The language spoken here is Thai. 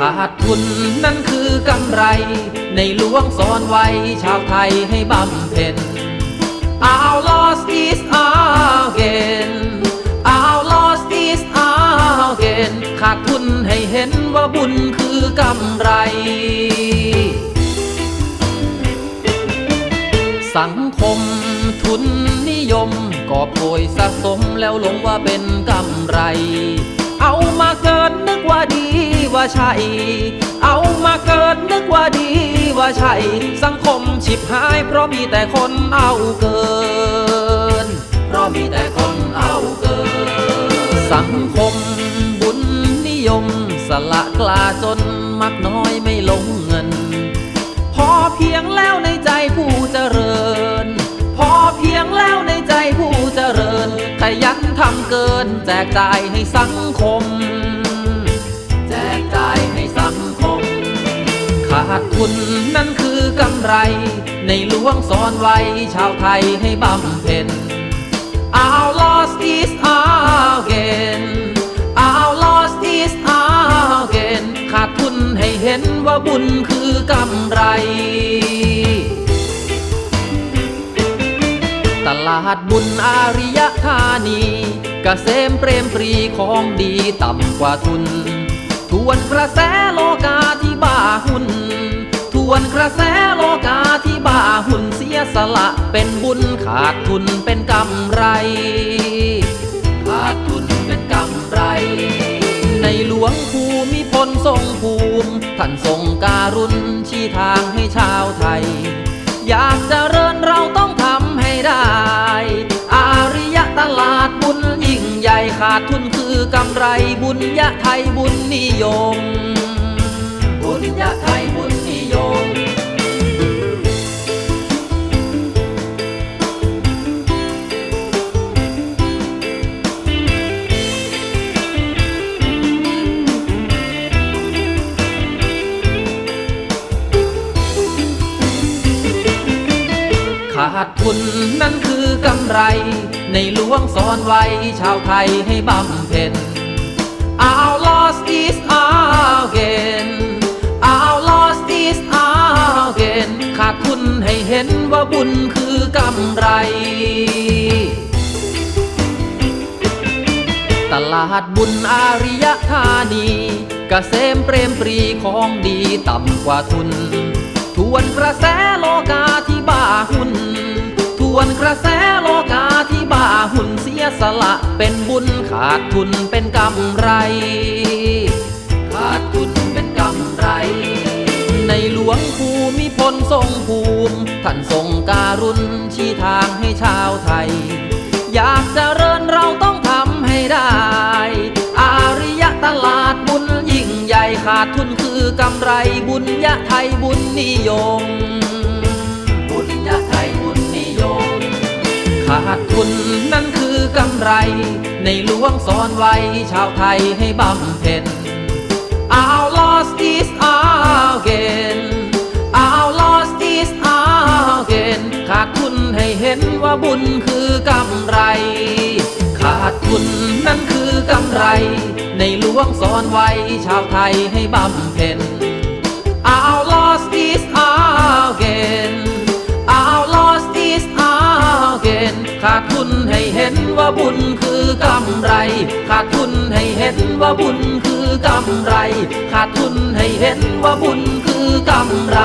ขาดทุนนั่นคือกำไร ในหลวงสอนไว้ชาวไทยให้บำเพ็ญ Our loss is our gain Our loss is our gain ขาดทุนให้เห็นว่าบุญคือกำไร สังคมทุนนิยมกอบโกยสะสมแล้วหลงว่าเป็นกำไร ว่าใช่ เอามาเกินนึกว่าดีว่าใช่ สังคมฉิบหาย เพราะมีแต่คนเอาเกิน เพราะมีแต่คนเอาเกิน สังคมบุญนิยม สละกลาจนมักน้อยไม่ลงเงิน พอเพียงแล้วในใจผู้เจริญ พอเพียงแล้วในใจผู้เจริญ ขยันทำเกินแจกจ่ายให้สังคม ขาดทุนนั่นคือกำไร ในหลวงสอนไว้ชาวไทยให้บำเพ็ญ Our loss is our gain Our loss is our gain ขาดทุนให้เห็นว่าบุญคือกำไร ตลาดบุญอาริยธานีกเกษมเปรมปรีของดีต่ำกว่าทุน ทวนกระแสโลกาที บ้าหุ่น ทวนกระแสโลกาที่บ้าหุ่นเสียสละเป็นบุญขาดทุนเป็นกำไร ขาดทุนเป็นกำไร ในหลวงภูมิพลทรงภูมิท่านทรงการุณชี้ทางให้ชาวไทย อยากเจะเริญเราต้องทำให้ได้ อาริยะตลาดบุญยิ่งใหญ่ขาดทุนคือกำไรบุญยะไทยบุญนิยม ยะไทยบุญนิยมขาดทุนนั่นคือกำไร ในหลวงสอนไว้ชาวไทยให้บำเพ็ญ ห้เห็นว่าบุญคือกำไร ตลาดบุญอาริยธานีกเกษมเปรมปรีของดีต่ำกว่าทุน ทวนกระแสโลกาที่บ้าหุ่น ทวนกระแสโลกาที่บ้าหุ่นเสียสละเป็นบุญขาดทุนเป็นกำไร ขาดทุนเป็นกำไร ในหลวงภูมิพลทรงภูมิ ท่านทรงการุณชี้ทางให้ชาวไทย อยากเจะเริญเราต้องทำให้ได้ อาริยะตลาดบุญยิ่งใหญ่ขาดทุนคือกำไรบุญยะไทยบุญนิยม บุญยะไทยบุญนิยม ขาดทุนนั่นคือกำไร ในหลวงสอนไว้ชาวไทยให้บำ ว่าบุญคือกำไร ขาดทุนนั่นคือกำไร ในหลวงสอนไว้ชาวไทยให้บำเพ็ญ Our loss is our gain Our loss is our gain ขาดทุนให้เห็นว่าบุญคือกำไร ขาดทุนให้เห็นว่าบุญคือกำไร ขาดทุนให้เห็นว่าบุญคือกำไร